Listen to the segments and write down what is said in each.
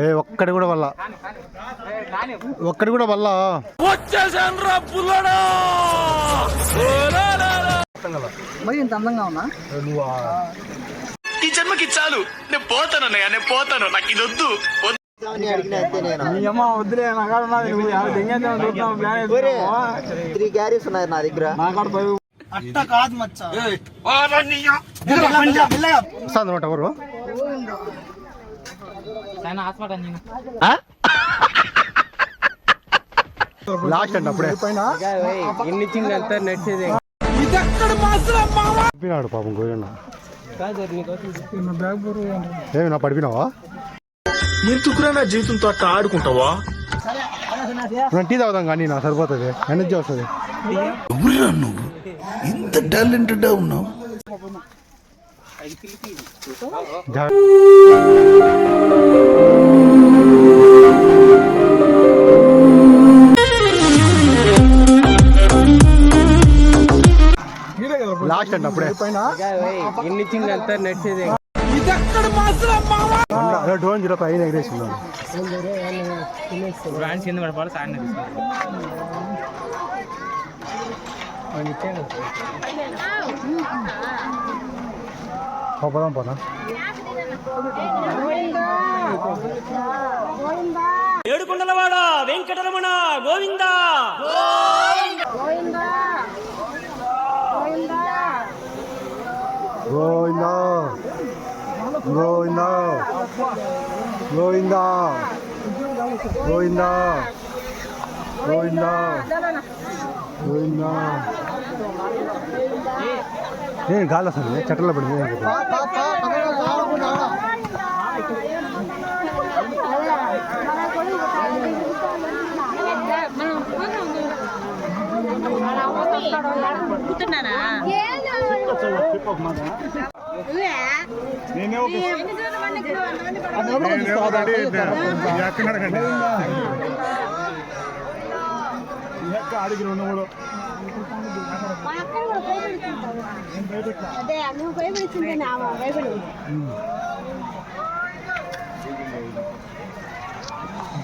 ఏ ఒక్కడి కూడా వల్ల. ఒక్కడి కూడా వల్ల? మరి ఇంత అందంగా ఉన్నా? నువ్వు? ఈ జన్మకి చాలు. నేను పోతాను అన్నయ్య నేను పోతాను. నాకు ఇది వద్దు. నీ? త్రీ క్యారీస్ ఉన్నాయి దగ్గర. అట్ట కాదు మచ్చ. ఎవరు? లాస్ట్ అండి అప్పుడే. ఎన్ని చింగ్ అంతా నడిచేది. పడిపోయినాడు పాపం గోయన్న ఏమి నా పడిపోయినావా? ఎందుకురా నా జీవితంతో అట్లా ఆడుకుంటావా? నేను టీ తాగుదాం కానీ నా సరిపోతుంది. ఎనర్జీ వస్తుంది. ఎవరురా నువ్వు? ఇంత టాలెంటెడ్ ఉన్నావు. జా- లాస్ట్ అండి అప్పుడే ఎన్ని చింగ్ అంతా నడిచేది డ్రోన్ జీరో పైన ఎగరేసింది బ్రాంచ్ కింద పడిపోవాలి సార్ పోదాం పోనా ఏడుకొండలవాడ వెంకటరమణ గోవింద గోవిందా கோவிந்தா கோவிந்தா கோவிந்தா கோவிந்தா கோவிந்தா கோவிந்தா ஏ கால சாமி சட்டல படுது మనం కూర్చున్నానా ఎక్కడకండి ఎక్క అడిగిన ఉన్నవాడు అదే నువ్వు భయపడిచ్చింది భయపడి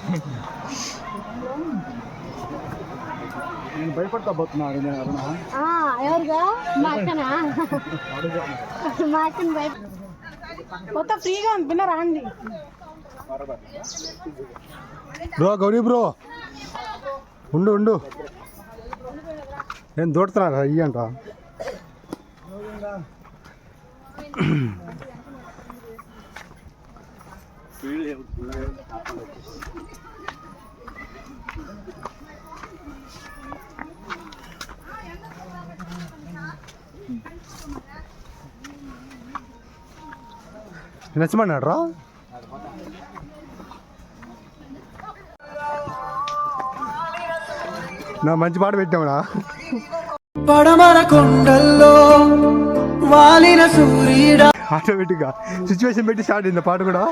Thank you. నేను భయపడతా పోతున్నాడు నేను అరుణ ఆ, ఎవరుగా మా అక్కనా మా అక్కని భయ మొత్తం ఫ్రీగా ఉంది పిల్ల రాండి బ్రో గౌరీ బ్రో ఉండు ఉండు నేను దూడుతున్నా ఇయ్యంట నచ్చమన్నాడు రా నా మంచి పాట పెట్టామనా పడమర కొండల్లో వాలిన సూర్యుడా ఆటోమేటిక్గా సిచ్యువేషన్ పెట్టి స్టార్ట్ అయింది పాట కూడా.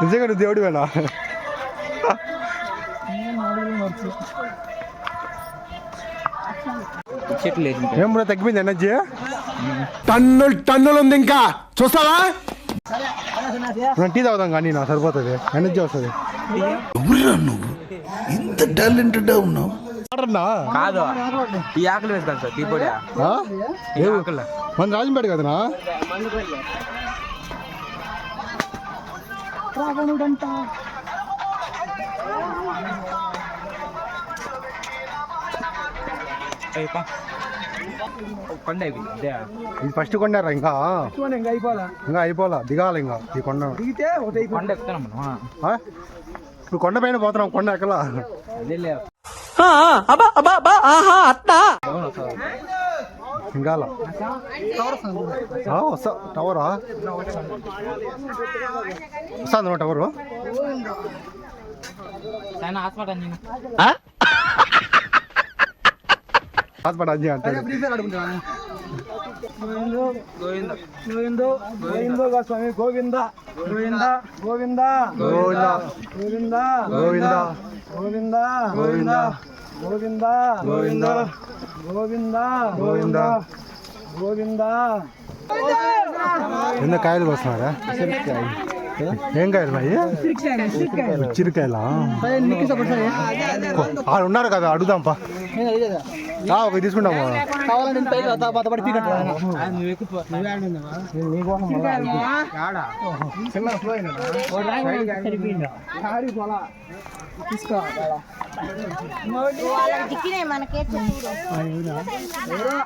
నిజంగా నువ్వు చెట్లు లేదు ఏం బ్రో తగ్గిపోయింది ఎనర్జీ టన్నులు టన్నులు ఉంది ఇంకా. చూస్తావా? టీ తాగుదాం కానీ నా సరిపోతుంది. ఎనర్జీ వస్తుంది. నువ్వు? ఇంత టాలెంటెడ్ ఉన్నావు. ఆడన్నా కాదు. ఈ ఆకలి వేస్తాను సార్ టీ పొడి. మన రాజంపేట కదనా? కొండ ఇది. ఫస్ట్ కొండారా ఇంకా? ఇంకా అయిపోలా దిగాలి ఇంకా ఈ కొండ. దిగితే కొండ ఎక్కుతున్నాం? ఇప్పుడు కొండ పైన పోతున్నాం కొండ ఎక్కలా? ఇంకా వస్తా. టవరా? వస్తుంది టవరు. హాస్పిటల్ నేను హాస్పిటల్ అంజీ అంటాడు గోవింద గోవింద. గోవింద స్వామి గోవింద గోవింద గోవింద గోవింద. గోవింద గోవింద. గోవింద గోవింద. గోవింద గోవింద. గోవిందా గోవిందా. గోవిందా. ఎన్న కాయలు వస్తున్నారా ఏం కాయలు మరి ఉచ్చిరికాయలా ఆడు ఉన్నారు కదా అడుగుదాంపా రా, ఒకటి తీసుకుంటాము చిక్కినాయి మనకే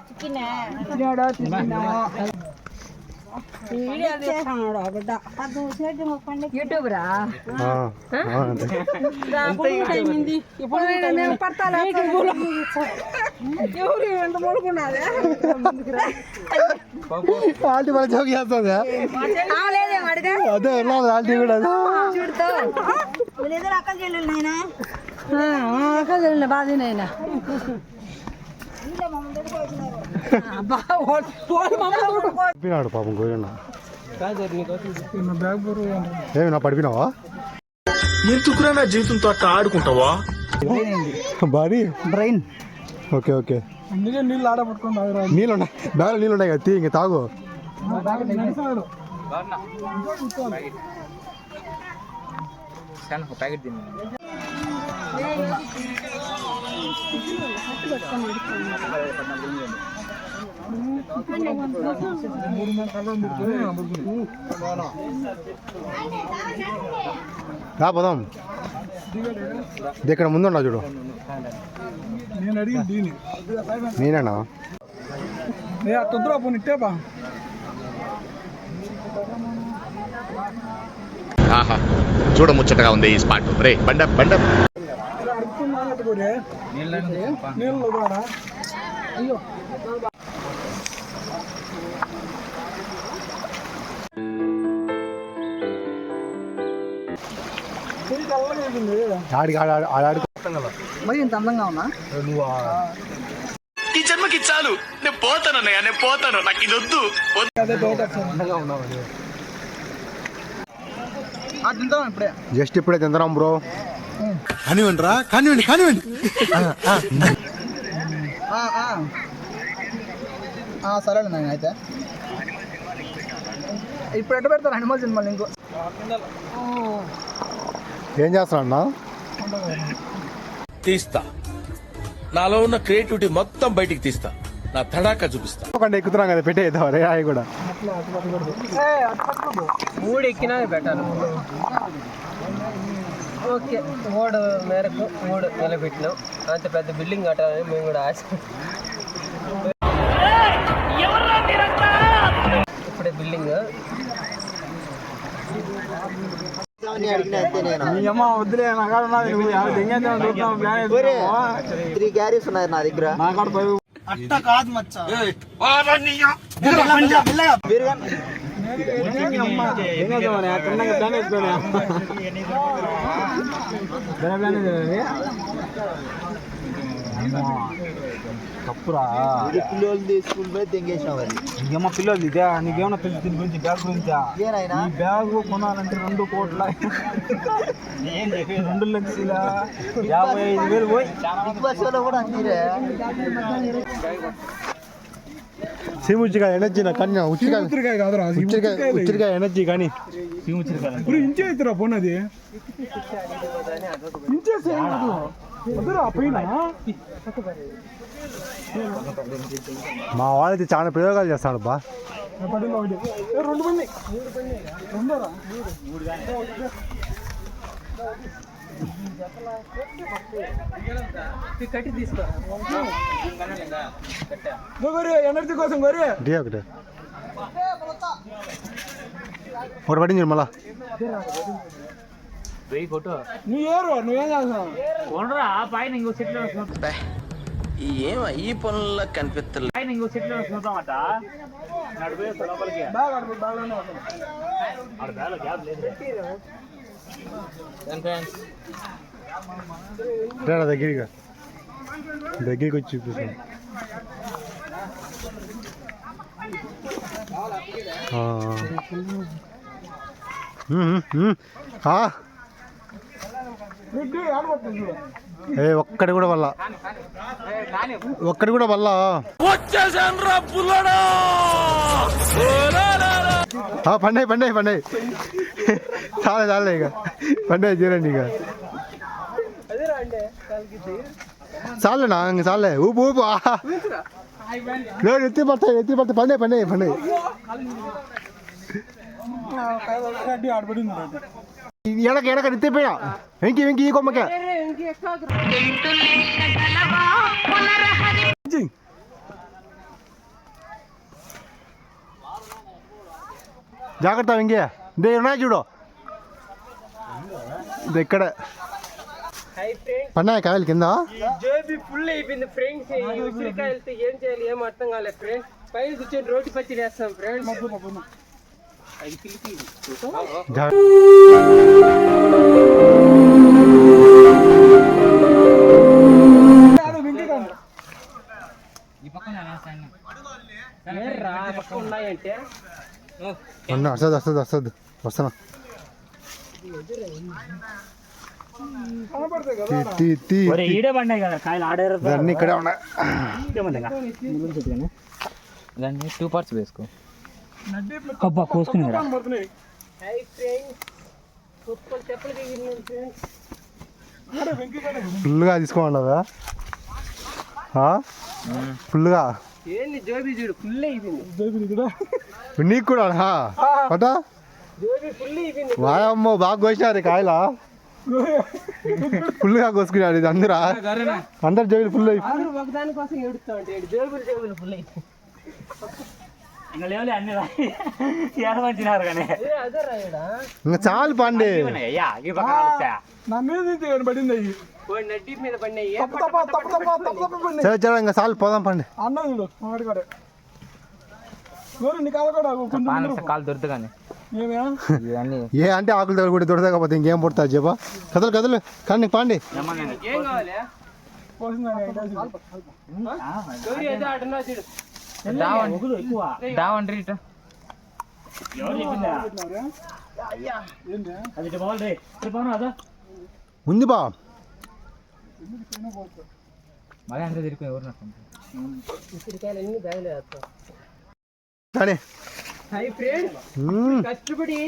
చిక్కినా. యూట్యూబ్ రా ఆ, ఆ, అంతే. ఇప్పుడు నేను పడతాను ఎవరు ఎంత మూడుకున్నది ఆంటీ మన జోక్ చేస్తుందా లేదే అడిగా అదే వెళ్ళాలి ఆంటీ కూడా వీళ్ళిద్దరు అక్కలు చెల్లెలు నాయనా అక్కలు చెల్లెలు బాధ నాయనా పడిపోయినాడు పాపం గోయన్న ఏమి నా పడిపోయినావా? ఎందుకురా నా జీవితంతో అట్లా ఆడుకుంటావా? బారీ బ్రెయిన్. Okay okay. అందుకే నీళ్ళు ఆడ పట్టుకొని తాగరా. నీళ్ళు ఉన్నాయి బ్యాగ్ నీళ్ళు ఉన్నాయి కదా తీ ఇంక తాగు. రా పోదాం. ఇక్కడ ముందున్నా చూడు. నేను అడిగి దీని నేనేనా? ఏ తొందర పోనీ ఇట్టేపా ఆహా చూడ ముచ్చటగా ఉంది ఈ స్పాట్ రే బండ బండ. నీళ్ళు కూడా ఆడికి ఆడ- ఆడ- ఆడికి. మరి ఇంత అందంగా ఉన్నా? ఈ జన్మకి చాలు. నేను పోతానన్నయ్య నేను పోతాను. నాకు ఇది వద్దు. తింటాం ఇప్పుడే. జస్ట్ ఇప్పుడే తిందరాం బ్రో. కానివ్వండి రా కానివ్వండి కానివ్వండి. ఆ, ఆ. ఆ, సరేలే నాయన అయితే. ఇప్పుడు ఎట్ట పెడతారు హనుమాన్ సినిమాలు ఇంకో ఏం చేస్తున్నా తీస్తా. నాలో ఉన్న క్రియేటివిటీ మొత్తం బయటికి తీస్తా. నా తడాకా చూపిస్తా. ఒకటి ఎక్కుతున్నాం కదా పెట్టేద్దాం రే అవి కూడా. మూడు ఎక్కినా బెటర్. ఓకే మూడు మేరకు మూడు నిలబెట్టినాం అంత పెద్ద బిల్డింగ్ కట్టాలని మేము కూడా ఆశ ఇప్పుడే బిల్డింగ్ అడిగిన అంతే నేను మీ అమ్మ వద్దులే నా కాడ ఉన్నది నువ్వు యాభై దెంగేద్దాం చూద్దాం ప్లాన్ ఒరే వేసుకున్నావా? త్రీ క్యారీస్ ఉన్నాయి నా దగ్గర నా కాడ పోయి మీరు కానీ దెంగేద్దామని తిన్నాక ప్లాన్ వేసుకున్నా వేరే ప్లాన్ వేసేది తప్పురా ఇది పిల్లలు స్కూల్ పోయి తెంగేసినావు అది నీకేమో పిల్లలు ఇదే నీకేమన్నా పిల్లలు దీని గురించి బ్యాగ్ గురించా ఏనాయనా ఈ బ్యాగ్ కొనాలంటే రెండు కోట్ల రెండు లక్షల యాభై ఐదు వేలు పోయి బిగ్ బాస్లో కూడా అంతేరే సిమ్ ఉచ్చికాయ ఎనర్జీ నా కన్యా ఉచ్చికాయ ఉసిరికాయ కాదురా అది ఉచ్చిరికాయ ఉచ్చిరికాయ ఎనర్జీ కానీ ఇప్పుడు ఇంచే అవుతురా పోనది ఇంచేసే వద్దురా పైన. మా వాళ్ళైతే చాలా ప్రయోగాలు చేస్తాడు బా. ఒకటి ఏ, రెండు మంది ఎనర్జీ కోసం ఒకటి ఒకటి పడింది మళ్ళా. వెయ్యి ఫోటో. నువ్వు ఏరు నువ్వేం చేస్తావు కొనరా పైన ఇంకో చెట్లు ఏం ఈ పనుల్లో కనిపిస్తలే. పైన ఇంకో చెట్లు చూద్దామట. నడిపోయి లోపలికి. బాగా ఆడు, బాగానే రా. దగ్గరికి దగ్గరికి వచ్చి చూపిస్తాను ఆ. మ్మ్, మ్మ్. ఆ, రెడ్డి ఆడబడుతుంది చూడు ఏ ఒక్కడి కూడా వల్ల ఒక్కడి కూడా వల్ల వచ్చేసాను పుల్లడా పండే పండే పండే చాలే చాలే ఇక పండే తీరండి ఇక చాలేనా ఇంక చాలే ఊపు ఊపు ఆహా. లేదు ఎత్తి పడతాయి ఎత్తి పడతాయి పండే పండే పండే ఎడక ఎడక ఎత్తిపోయా వెంకి వెంకి ఈ కొమ్మకే. జాగ్రత్త వెంకి. దే ఉన్నాయి చూడు. ఇక్కడ. పన్నాయి కాయలు కింద? జోబీ ఫుల్ అయిపోయింది ఫ్రెండ్స్. ఈ ఉసిరికాయలతో ఏం చేయాలి ఏం అర్థం కాలేదు ఫ్రెండ్స్. పైన కూర్చొని రోడ్డు పచ్చి వేస్తాం ఫ్రెండ్స్. అది పిలిపి అన్న వస్తుంది వస్తుంది వస్తుంది. వస్తున్నా. ఇక్కడే ఉన్నాయి. టూ పార్ట్స్ వేసుకో. అబ్బా ఫుల్గా తీసుకోమన్నదా ఫుల్గా ఏంది జోబీ చూడు ఫుల్ అయిపోయింది నీకు కూడా పటా జోబీ ఫుల్ అయిపోయింది వాయమ్మో బాగా కోసినారు కాయల? ఫుల్గా కోసుకున్నాడు ఇది అందరా? అందరు ఫుల్ అయి అందరూ ఒకదాని కోసం ఏడుస్తా ఉంటాడు జోబులు జోబులు ఫుల్ అయిపోయింది ఇంకా లేవులే అన్ని ఏడమంచినారు కానీ ఏ అదే రాయడా ఇంకా చాలు పండి అయ్యా ఈ పక్కన వస్తా. నా మీద నుంచి పడింది అయ్యి వాడి నడ్డి మీద పడినాయి ఏ తప్ప తప్ప తప్ప తప్ప తప్ప తప్ప పడింది సరే సరే ఇంకా చాలు పోదాం పండి అన్న చూడు మామిడి కాడ గోరు నీ కాల కూడా కొంచెం కాలు దొరుకుతుంది ఏమే ఇవన్నీ ఏ అంటే ఆకులు దగ్గర కూడా దొరకకపోతే ఇంకేం పుడతా చెప్పా కదలు కదలు కానీ పండి ఏం కావాలి దావండ్రి ఇట ఉంది బా మళ్ళీ అందరూ తిరిగి ఎవరు నాకు. కష్టపడి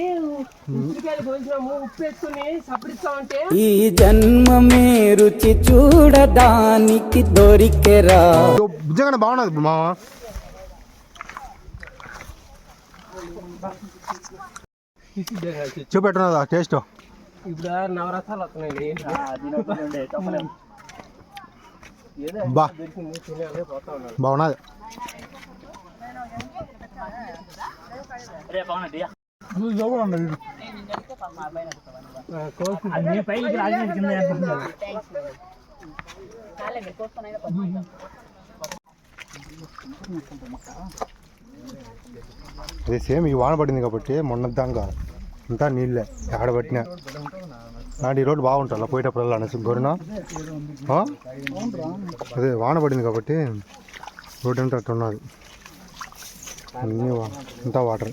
ఉసిరికాయలు ఉప్పు వేసుకుని సపరిస్తామంటే ఈ జన్మమే రుచి చూడడానికి దొరికెరా నిజంగానే బాగున్నది మామ చూపెట్టున్నదా టేస్ట్ ఇప్పుడు నవరసాలు వస్తున్నాయి బాగున్నది. రే అదే సేమ్ ఈ వాన పడింది కాబట్టి మొన్న దాకా అంతా నీళ్ళే ఆడబట్టినా నాడు ఈ రోడ్డు బాగుంటుంది పోయేటప్పుడల్లా అనేసి గొర్రెన అదే వాన పడింది కాబట్టి రోడ్డు అంటే అట్టు ఉన్నది. అన్నీ అంతా వాటర్.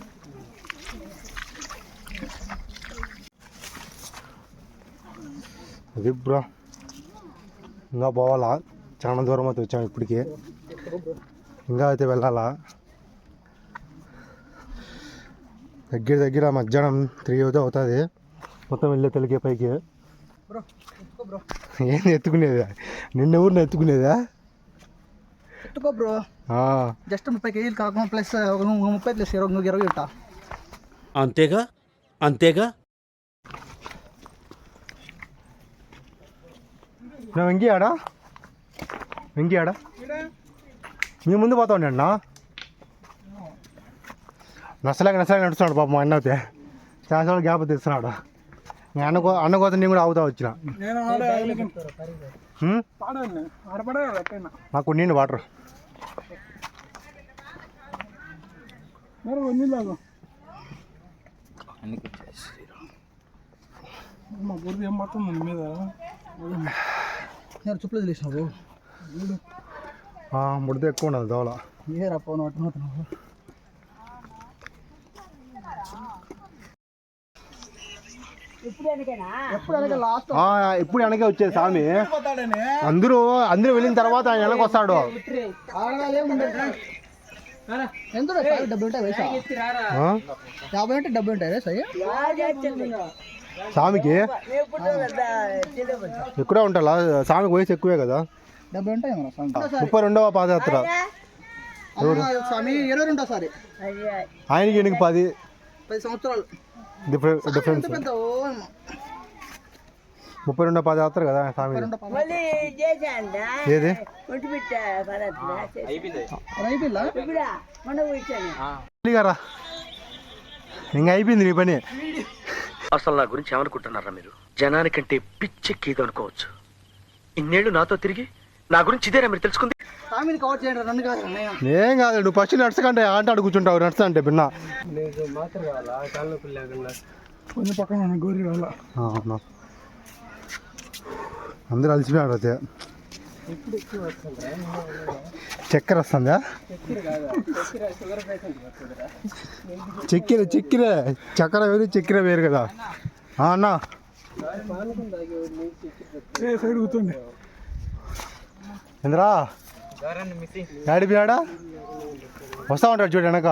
అది బ్రో ఇంకా పోవాలా? చాలా దూరం అయితే వచ్చాము ఇప్పటికి. ఇంకా అయితే వెళ్ళాలా? దగ్గర దగ్గర మధ్యాహ్నం త్రీ అవుతే అవుతుంది. మొత్తం వెళ్ళే తెలికే పైకి. ఏంది ఎత్తుకునేదా? నిన్న ఊరిని ఎత్తుకునేదా? ఎట్టుకో బ్రో. ఆ, జస్ట్ ముప్పై కేజీలు కాకుండా ప్లస్ ఒక ముప్పై ప్లస్ ఇరవై ఇరవై ఇట్టా అంతేగా? అంతేగా? నా వెంకీ ఆడా? వెంకీ ఆడా? మీ ముందు పోతా ఉండే అన్న నచ్చలేక నచ్చలేక నడుస్తున్నాడు పాప మా అన్న అయితే. చాలా గ్యాప్ తీస్తున్నాడు. నేను అన్న అన్న కోసం నేను కూడా అవుతా వచ్చిన. నాకు నేను వాటర్. మా బుర్ర ఏం పడుతుంది నీ మీద? నేను చుప్పలు తెలిసినావు ముడితే ఎక్కువ ఉన్నది దోల ఏ రా పోను అట్టున్నావు ఎప్పుడు వెనకే వచ్చేది స్వామి. అందరూ అందరూ వెళ్ళిన తర్వాత ఆయన వెనక వస్తాడు. ఆ? యాభై అంటే డబ్బులు ఉంటాయి స్వామికి? ఇక్కడే ఉంటాలా స్వామికి వయసు ఎక్కువే కదా. డబ్బులు ఉంటాయి ముప్పై రెండవ పాదయాత్ర. స్వామి ఇరవై రెండో సారి. ఆయనకి ఈయనకి పది. పది సంవత్సరాలు. Different difference. ముప్పై రెండో పాదయాత్ర కదా స్వామి ఏది? అయిపోయిందా. గారా ఇంకా అయిపోయింది నీ పని. అసలు నా గురించి ఏమనుకుంటున్నారా మీరు? జనానికంటే పిచ్చెక్కిది అనుకోవచ్చు. ఇన్నేళ్ళు నాతో తిరిగి నా గురించి ఇదేనా మీరు తెలుసుకుంది? స్వామిని కవర్ చేయండి నన్ను కాదు అన్నయ్య ఏం కాదు నువ్వు ఫస్ట్ నడుచుకంటే ఆంట ఆడు కూర్చుంటావు నడుచు అంటే బిన్న కొంచెం పక్కన గోరి అవును? అందరూ అలసిపోయాడు అయితే. చక్కెర వస్తుందా? చక్కెర చక్కెర చక్కెర వేరు చక్కెర వేరు కదా. ఆ, అన్న. సైడ్ కూర్చోండి. ఇంద్రా? ఆడిపోయాడా వస్తా ఉంటాడు చూడు వెనక.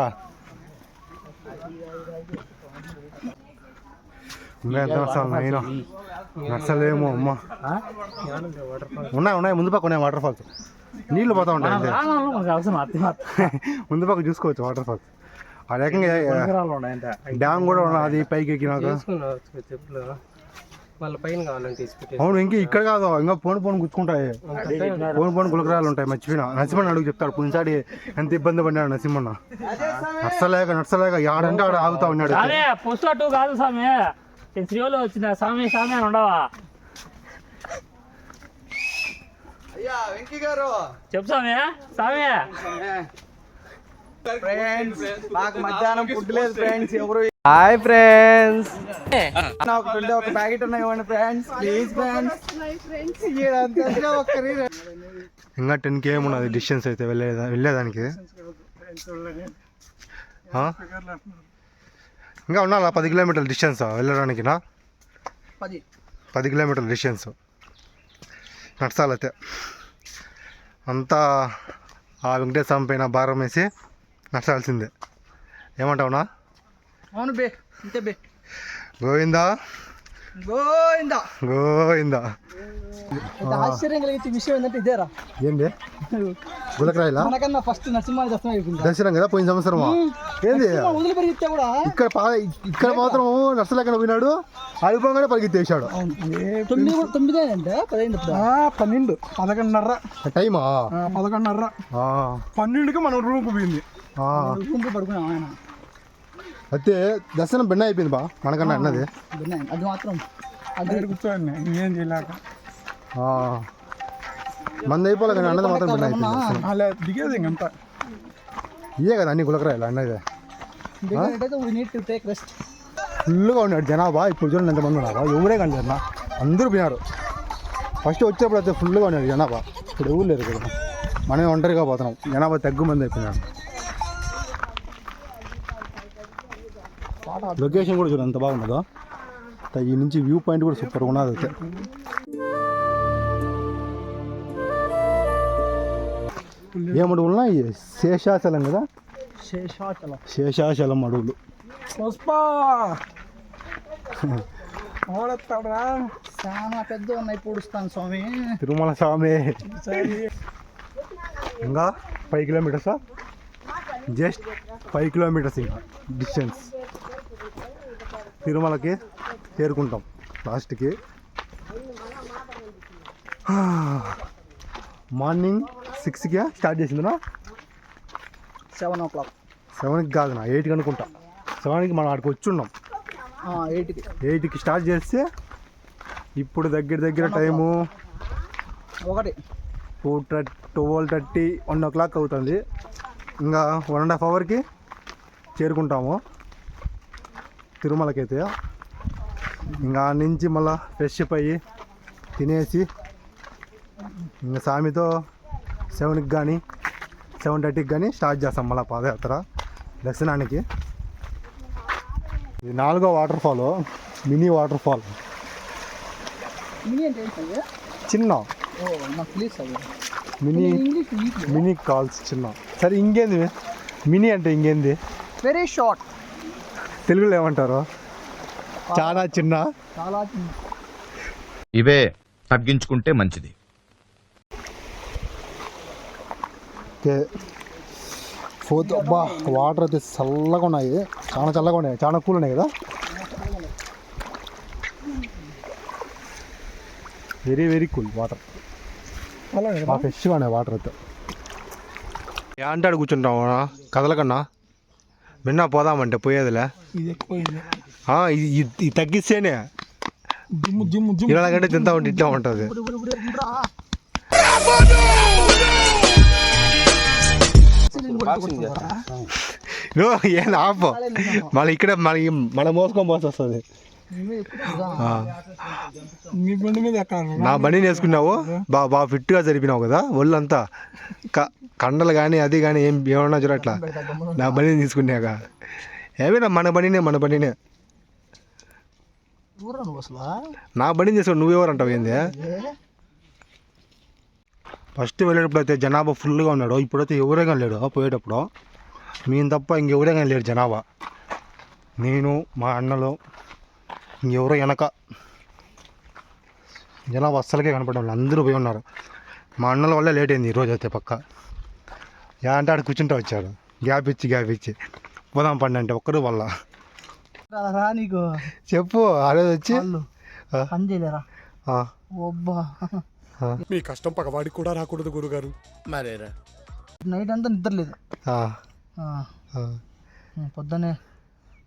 నేను నచ్చలేమో అమ్మ. ఉన్నాయి ఉన్నాయి. ముందు పక్క ఉన్నాయి వాటర్ ఫాల్స్ నీళ్ళు పోతా ఉంటాయి ముందు పక్క చూసుకోవచ్చు వాటర్ ఫాల్స్ ఆ రకంగా డ్యామ్ కూడా ఉన్నది పైకి ఎక్కినాక. వాళ్ళ పైన తీసుకుంటే అవును ఇంక ఇక్కడ కాదు ఇంకా పోను పోను గుచ్చుకుంటాయి. పోను పోను గులకరాలు ఉంటాయి మర్చిపోయినా. నరసింహన్న అడుగు చెప్తాడు పుంచాడి ఎంత ఇబ్బంది పడినాడు నరసింహన్న. నచ్చలేక నచ్చలేక ఆడంటే ఆడ ఆగుతా ఉన్నాడు పుష్ప టూ కాదు స్వామి. శ్రీలో వచ్చిన. స్వామి స్వామి అని ఉండవా? అయ్యా వెంకీ గారు. చెప్పు స్వామి. స్వామి. ఫ్రెండ్స్ నాకు మధ్యాహ్నం ఫుడ్ లేదు ఫ్రెండ్స్ ఎవరు హాయ్ ఫ్రెండ్స్ నాకు ఫుడ్ ఒక ప్యాకెట్ ఉన్నాయి ఇవ్వండి ఫ్రెండ్స్ ప్లీజ్ ఫ్రెండ్స్ ఇంకా టెన్ కేఎం ఉన్నది డిస్టెన్స్ అయితే వెళ్ళే వెళ్ళేదానికి? ఇంకా ఉండాలా పది కిలోమీటర్ల డిస్టెన్స్ వెళ్ళడానికి నా? పది. పది కిలోమీటర్ల డిస్టెన్స్ నడచాలైతే అంతా ఆ వెంకటేశ్వరం పైన భారం వేసి నడచాల్సిందే. ఏమంటావునా అవును బే అంతే బే. గోవిందా? గోవిందా. అయితే ఆశ్చర్యం కలిగించే విషయం ఏంటంటే ఇదేరా. ఏంది గులకరాయిలా? మనకన్నా ఫస్ట్ నరసింహ దర్శనం అయిపోయింది దర్శనం కదా పోయిన సంవత్సరమా? ఏంది? వదిలి కూడా ఇక్కడ ఇక్కడ మాత్రం నర్సలేకన పోయినాడు అయిపోగానే పరిగెత్తేసాడు. తొమ్మిది తొమ్మిదే అంటే పదహైదు పన్నెండు. పదకొండున్నర. టైమా? పదకొండున్నర. పన్నెండుకి మనం రూమ్కి పోయింది. పడుకున్నాం ఆయన. అయితే దర్శనం బెన్న అయిపోయింది బా మనకన్నా అన్నది. అది మాత్రం అది కూర్చోండి ఇంకేం చేయలేక. ఆ. మంది అయిపోలే కానీ అన్నది మాత్రం బెన్న అయిపోయింది. అలా దిగేది ఇంకంతా ఇయే కదా అన్ని గులకరాయిలు అన్నది. ఫుల్గా ఉన్నాడు జనాభా ఇప్పుడు చూడండి ఎంతమంది ఉన్నారా? ఎవరే కానీ అన్న అందరూ పోయినారు. ఫస్ట్ వచ్చేప్పుడు అయితే ఫుల్గా ఉన్నాడు జనాభా. ఇప్పుడు ఎవరు లేరు కదా మనమే ఒంటరిగా పోతున్నాం. జనాభా తగ్గు మంది అయిపోయినాడు లొకేషన్ కూడా చూడు ఎంత బాగున్నదో త- ఈ నుంచి వ్యూ పాయింట్ కూడా సూపర్ ఉన్నది అయితే. ఉన్నాయి? శేషాచలం కదా? శేషాచలం. శేషాచలం అడవులు ఓడతాడా చాలా పెద్ద ఉన్నాయి పూడుస్తాను స్వామి. తిరుమల స్వామి. ఇంకా ఫైవ్ కిలోమీటర్సా? జస్ట్ ఫైవ్ కిలోమీటర్స్ ఇంకా డిస్టెన్స్. తిరుమలకి చేరుకుంటాం లాస్ట్కి. మార్నింగ్ సిక్స్కి స్టార్ట్ చేసిందినా సెవెన్ ఓ క్లాక్. సెవెన్కి కాదు నా ఎయిట్కి అనుకుంటా. సెవెన్కి మనం ఆడికి వచ్చి ఉన్నాం ఎయిట్కి. ఎయిట్కి స్టార్ట్ చేస్తే ఇప్పుడు దగ్గర దగ్గర టైము ఒకటి. Two twelve thirty one o'clock. ఇంకా వన్ అండ్ హాఫ్ అవర్కి చేరుకుంటాము. తిరుమలకైతే ఇంకా నుంచి మళ్ళా ఫ్రెష్ అప్ అయ్యి తినేసి ఇంకా స్వామితో సెవెన్కి కానీ సెవెన్ థర్టీకి కానీ స్టార్ట్ చేస్తాం మళ్ళీ పాదయాత్ర దర్శనానికి. ఇది నాలుగో waterfall mini waterfall చిన్న. మినీ మినీ కాల్స్ చిన్న. సరే ఇంకేంది? మినీ అంటే ఇంకేంది? వెరీ షార్ట్ తెలుగులో ఏమంటారు? చాలా చిన్న. చాలా చిన్న. ఇవే తగ్గించుకుంటే మంచిది. ఓకే. ఫోర్త్ అబ్బా వాటర్ అయితే చల్లగా ఉన్నాయి. చాలా చల్లగా ఉన్నాయి. చాలా కూల్ ఉన్నాయి కదా? వెరీ వెరీ కూల్ వాటర్ బాగా ఫ్రెష్గా ఉన్నాయి వాటర్ అయితే. ఏ అంటాడు కూర్చుంటాం కదలకన్నా? విన్నా పోదామంటే పోయేదిలే. ఇది ఎక్కువైంది తగ్గిస్తేనే. ఇలాగంటే తింటా ఉంటే ఇట్లా ఉంటుంది. ఏం ఆపు. మళ్ళీ ఇక్కడ మళ్ళీ మన మోసుకొని పోసి వస్తుంది. బండి మీద నా బండి వేసుకున్నావు. బా బాగా ఫిట్గా జరిపినావు కదా ఒళ్ళంతా. కండలు కానీ అది కానీ ఏం ఏమన్నా చూడ అట్లా. నా బండిని తీసుకున్నాక. ఏమైనా మన బండినే మన బండినే. నా బండిని తీసుకుని నువ్వెవరు అంటావు ఏంది? ఫస్ట్ వెళ్ళేటప్పుడు అయితే జనాభా ఫుల్గా ఉన్నాడు. ఇప్పుడైతే ఎవరే కానీ లేడు. పోయేటప్పుడు మేము తప్ప ఇంకెవరే కానీ లేడు జనాభా. నేను మా అన్నలు ఇంకెవరో వెనక. జనాభా అస్సలకే కనపడడం. అందరూ పోయి ఉన్నారు. మా అన్నల వల్ల లేట్ అయింది ఈరోజు అయితే పక్క. యా అంటే ఆడ కూర్చుంటా వచ్చాడు. గ్యాప్ ఇచ్చి గ్యాప్ ఇచ్చి. పోదాం పండి అంటే ఒక్కరు వల్ల. రా నీకు? చెప్పు ఆ రోజు వచ్చి. పని చేయలేరా? ఒబ్బా మీ కష్టం పగవాడికి కూడా రాకూడదు గురుగారు. నైట్ అంతా నిద్ర లేదు. ఆ, ఆ, ఆ. ఉమ్, పొద్దున్నే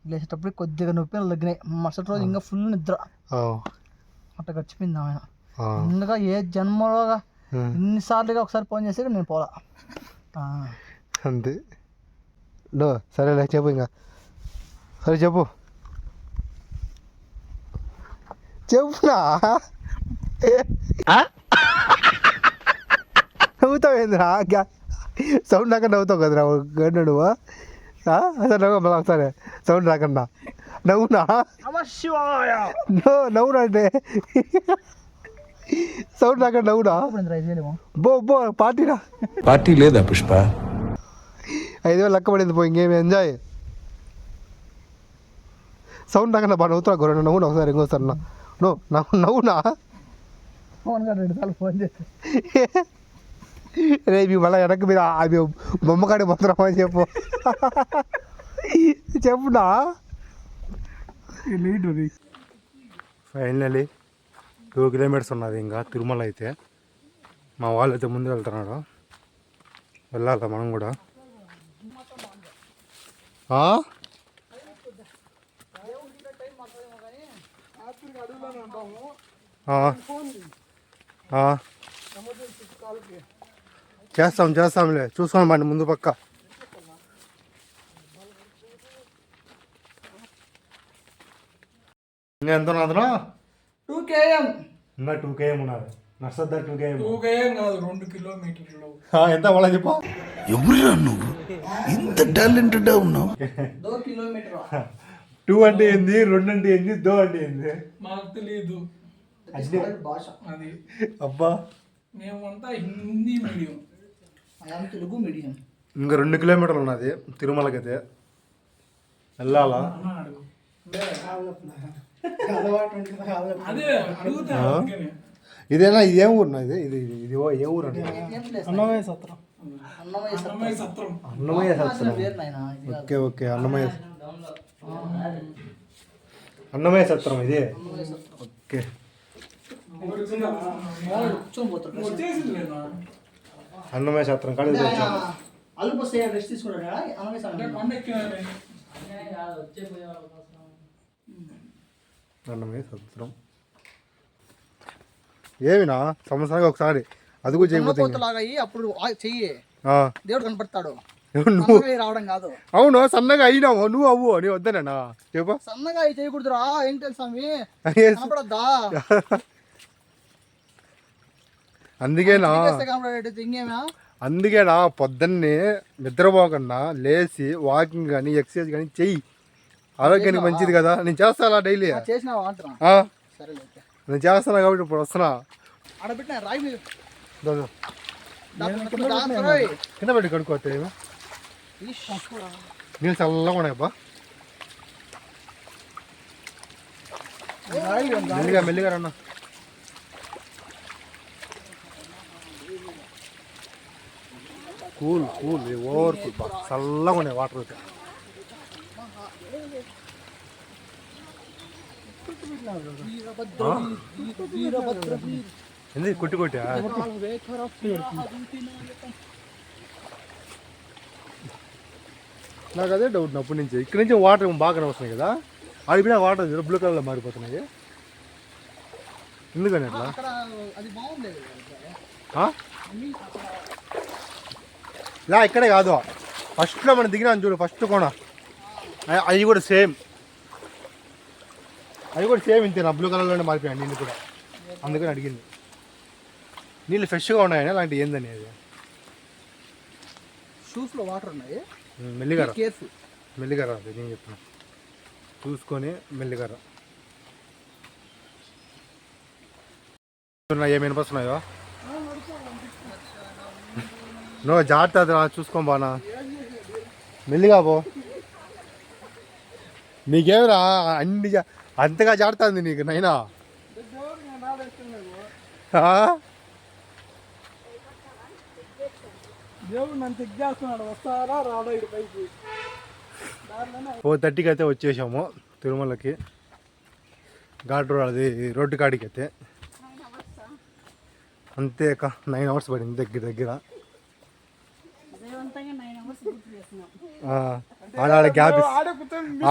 లేచేటప్పుడు కొద్దిగా నొప్పి తగ్గినాయి. మరుసటి రోజు ఇంకా ఫుల్ నిద్ర. ఓ, అట్ట గడిచిపోయింది ఆయన. ముందుగా ఏ జన్మలోగా ఉమ్. ఎన్నిసార్లుగా ఒకసారి ఫోన్ చేసి నేను పోలా. అంతే. నో సరేలే చెప్పు ఇంకా సరే చెప్పు చెప్పునా నవ్వుతావు ఏందిరా గ్యా- సౌండ్ రాకుండా నవ్వుతావు కదరా గండు నువ్వు? అసలు నవ్వు మళ్ళీ ఒకసారి సౌండ్ రాకుండా నవ్వునా నో నవ్వునా అంటే సౌండ్ రాకుండా నవ్వునా బో బో పార్టీరా పార్టీ లేదా పుష్ప ఐదు వేలు లెక్క పడింది పోయి ఇంకేమి ఎంజాయ్ సౌండ్ రాకుండా బాగా నవ్వుతున్నా గొర్రె నవ్వునా ఒకసారి ఇంకోసారి నా. నవ్వు నవ్వు నవ్వునా? ఫోన్ గారు రెండు సార్లు ఫోన్ చేసి రే మీ మళ్ళీ వెనక్కి మీరు అది బొమ్మకాడి పోతున్నాం అని చెప్పు. చెప్పునా? ఫైనలీ టూ కిలోమీటర్స్ ఉన్నది ఇంకా తిరుమల అయితే. మా వాళ్ళు అయితే ముందు వెళ్తున్నాడు. వెళ్ళాలి మనం కూడా. చేస్తాం చేస్తాంలే. చూసుకోండి బండి ముందు పక్క. ఎంత ఉన్నదనా టూ కేఎం. ఇంకా టూ కేఎం ఉన్నది. నర్సద్దా టూ కేఎం టూ కేఎం కాదు రెండు కిలోమీటర్లు. ఎంత వాళ్ళ చెప్పు. ఎవరురా నువ్వు? ఇంత టాలెంటెడ్ ఉన్నావు. దో కిలోమీటర్? టూ అంటే ఏంది రెండు అంటే ఏంది దో అంటే ఏంది? మాకు తెలియదు భాష. అది. అబ్బా. మేమంతా Hindi medium. I'm Telugu medium. ఇంకా రెండు కిలోమీటర్లు ఉన్నది తిరుమలకైతే. వెళ్ళాలా? అదే అడుగుతా ఇదేనా? ఇది ఏం ఊరు ఇది? ఇది ఇది ఓ ఏ ఊరు అంటే. అన్నమయ్య సత్రం. అన్నమయ్య సత్రం. అన్నమయ్య సత్రం. పేరు నాయనా? ఇది ఓకే ఓకే అన్నమయ్య అన్నమయ్య సత్రం ఇది? ఓకే. అన్నమయ్య సత్రం కాడ అల్లు బస్ రెస్ట్ తీసుకున్నాడా? అన్నమయ్య సత్రం. అన్నమయ్య సత్రం. ఏమినా సంవత్సరానికి ఒకసారి. అది కూడా. లాగా అయ్యి అప్పుడు ఆ చెయ్యి. దేవుడు కనపడతాడు. నువ్వు? రావడం కాదు. అవును సన్నగా అయినావు. నువ్వు అవ్వు అని వద్దనేనా చెప్పు. సన్నగా అయ్యి చేయకూడదురా. ఏం తెలుసు స్వామి? Yes. కనపడద్దా? అందుకేనా అందుకేనా పొద్దున్నే నిద్రపోకుండా లేచి వాకింగ్ కానీ ఎక్సర్సైజ్ కానీ చెయ్యి. ఆరోగ్యానికి మంచిది కదా. నేను చేస్తాను డైలీ? చేసినావా అయితే. నేను చేస్తాను కాబట్టి ఇప్పుడు వస్తున్నా ఆడ పెట్టినా రాయి మీద దో, దో. దాని కింద పెట్టినా రాయి. కింద పెట్టి కడుక్కోతే నీళ్ళు చల్లగా ఉన్నాయబ్బా మెల్లిగా మెల్లిగా రన్నా కూల్ కూల్ ఓవర్ కూల్ బా చల్లగా ఉన్నాయి వాటర్ అయితే ఎందుకు కొట్టి కొట్టా? నాకు అదే డౌట్ అప్పటి నుంచి. ఇక్కడ నుంచి వాటర్ బాగా వస్తున్నాయి కదా. ఆడిపోయినా వాటర్ బ్లూ కలర్లో మారిపోతున్నాయి. ఎందుకని అట్లా? ఇలా ఇక్కడే కాదు. ఫస్ట్లో మనం దిగినా చూడు ఫస్ట్ కోణ అది అవి కూడా సేమ్ అవి కూడా సేమ్ ఇంతే నా బ్లూ కలర్లోనే మారిపోయాయి నీళ్ళు కూడా. అందుకని అడిగింది. నీళ్ళు ఫ్రెష్గా ఉన్నాయని అలాంటి ఏందని అది? షూస్లో వాటర్ ఉన్నాయి. ఉమ్, మెల్లిగా రా. కేర్ఫుల్ మెల్లిగా రా అది నేను చెప్తున్నా. చూసుకొని మెల్లిగా రా ఏమి వినిపిస్తున్నాయో నువ్వు జాగ్రత్త అది రా, చూసుకోం బానా. మెల్లిగా పో. నీకేమిరా అన్ని అంతగా జాడుతుంది నీకు నైనా? ఫోర్ థర్టీకి అయితే వచ్చేసాము తిరుమలకి. ఘాట్ రోడ్ అది రోడ్డు కాడికి అయితే. అంతే అక్క నైన్ అవర్స్ పడింది దగ్గర దగ్గర. ఆ, ఆడాడ గ్యాప్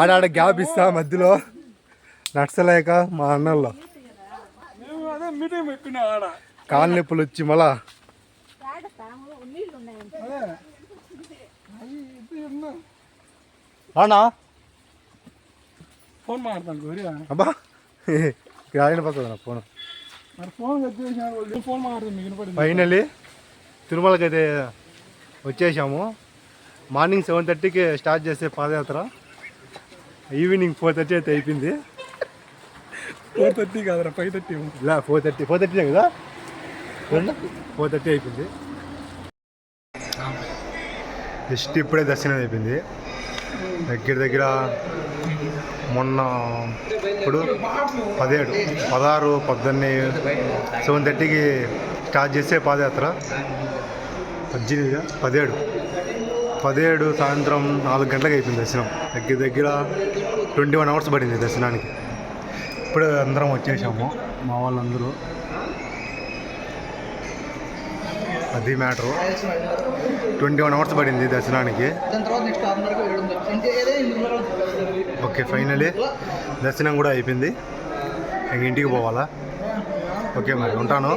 ఆడాడ గ్యాప్ ఇస్తా మధ్యలో. నడచలేక మా అన్నల్లో మేము అదే మీటింగ్ పెట్టినా ఆడ. కాలు నొప్పులు వచ్చి మళ్ళా ఫోన్ మాట్లాడతాను అబ్బా. ఇక్కడ ఆయన పడుతుంది నా ఫోన్. మరి ఫోన్ కట్ చేసినారు వాళ్ళు ఫోన్ మాట్లాడుతుంది మీకు వినపడింది. ఫైనల్లీ తిరుమలకి అయితే వచ్చేసాము. మార్నింగ్ సెవెన్ థర్టీకి స్టార్ట్ చేసే పాదయాత్ర. ఈవినింగ్ ఫోర్ థర్టీ అయితే అయిపోయింది. ఫోర్ థర్టీ కాదురా ఫైవ్ థర్టీ ఇలా ఫోర్ థర్టీ ఫోర్ థర్టీనే కదా? ఫోర్ థర్టీ అయిపోయింది. జస్ట్ ఇప్పుడే దర్శనం అయిపోయింది. దగ్గర దగ్గర మొన్న ఇప్పుడు పదిహేడు పదహారు పొద్దున్నే సెవెన్ థర్టీకి స్టార్ట్ చేసే పాదయాత్ర. పద్దెనిమిది పదిహేడు. పదిహేడు సాయంత్రం నాలుగు గంటలకు అయిపోయింది దర్శనం. దగ్గర దగ్గర ట్వంటీ వన్ అవర్స్ పడింది దర్శనానికి. ఇప్పుడు అందరం వచ్చేసాము మా వాళ్ళందరూ. అది మ్యాటరు. ట్వంటీ వన్ అవర్స్ పడింది దర్శనానికి. ఓకే ఫైనలీ దర్శనం కూడా అయిపోయింది. ఇంక ఇంటికి పోవాలా? ఓకే మరి ఉంటాను.